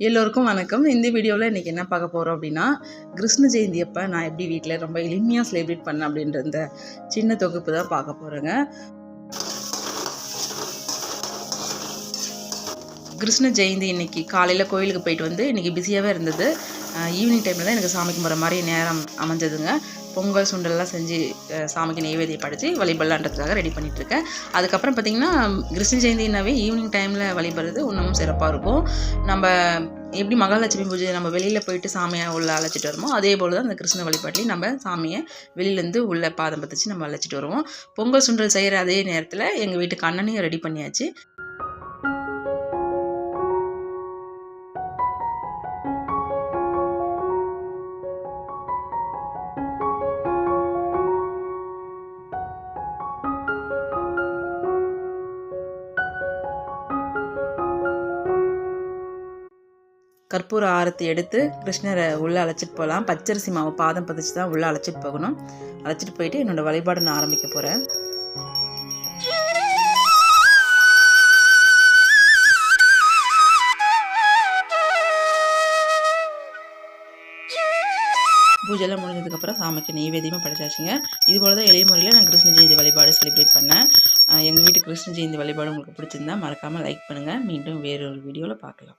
எல்லோருக்கும் வணக்கம். இந்த வீடியோவில் இன்றைக்கி என்ன பார்க்க போகிறோம் அப்படின்னா கிருஷ்ண ஜெயந்தி அப்போ நான் எப்படி வீட்டில் ரொம்ப எளிமையாக செலிப்ரேட் பண்ணேன் அப்படின்ற இந்த சின்ன தொகுப்பு தான் பார்க்க போகிறேங்க கிருஷ்ண ஜெயந்தி இன்றைக்கி காலையில் கோயிலுக்கு போயிட்டு வந்து இன்றைக்கி பிஸியாகவே இருந்தது. ஈவினிங் டைமில் தான் எனக்கு சாமிக்கு போகிற மாதிரி நேரம் அமைஞ்சதுங்க. பொங்கல் சுண்டல்லாம் செஞ்சு சாமிக்கு நெய்வேதியை படித்து வழிபடலான்றதுக்காக ரெடி பண்ணிகிட்ருக்கேன் அதுக்கப்புறம் பார்த்திங்கன்னா கிருஷ்ண ஜெயந்தினாவே ஈவினிங் டைமில் வழிபடுறது இன்னமும் சிறப்பாக இருக்கும். நம்ம எப்படி மகாலட்சுமி பூஜை நம்ம வெளியில் போயிட்டு சாமியை உள்ளே அழைச்சிட்டு வருமோ அதே போல் தான் அந்த கிருஷ்ண வழிபாட்டிலையும் நம்ம சாமியை வெளியிலேருந்து உள்ளே பாதம் பற்றிச்சு நம்ம அழைச்சிட்டு வருவோம். பொங்கல் சுண்டல் செய்கிற அதே நேரத்தில் எங்கள் வீட்டுக்கு அண்ணனையும் ரெடி பண்ணியாச்சு. கற்பூர ஆரத்தி எடுத்து கிருஷ்ணரை உள்ளே அழைச்சிட்டு போகலாம். பச்சரிசி மாவு பாதம் பதிச்சு தான் உள்ளே அழைச்சிட்டு போகணும். அழைச்சிட்டு போயிட்டு என்னோடய வழிபாடு நான் ஆரம்பிக்க போகிறேன் பூஜைலாம் முடிஞ்சதுக்கப்புறம் சாமிக்கு நெய்வேதியமாக படைச்சாச்சுங்க. இது போல தான் எளிய முறையில் நான் கிருஷ்ண ஜெயந்தி வழிபாடு செலிப்ரேட் பண்ணேன். எங்கள் வீட்டு கிருஷ்ண ஜெயந்தி வழிபாடு உங்களுக்கு பிடிச்சிருந்தா மறக்காமல் லைக் பண்ணுங்கள் மீண்டும் வேறொரு வீடியோவில் பார்க்கலாம்.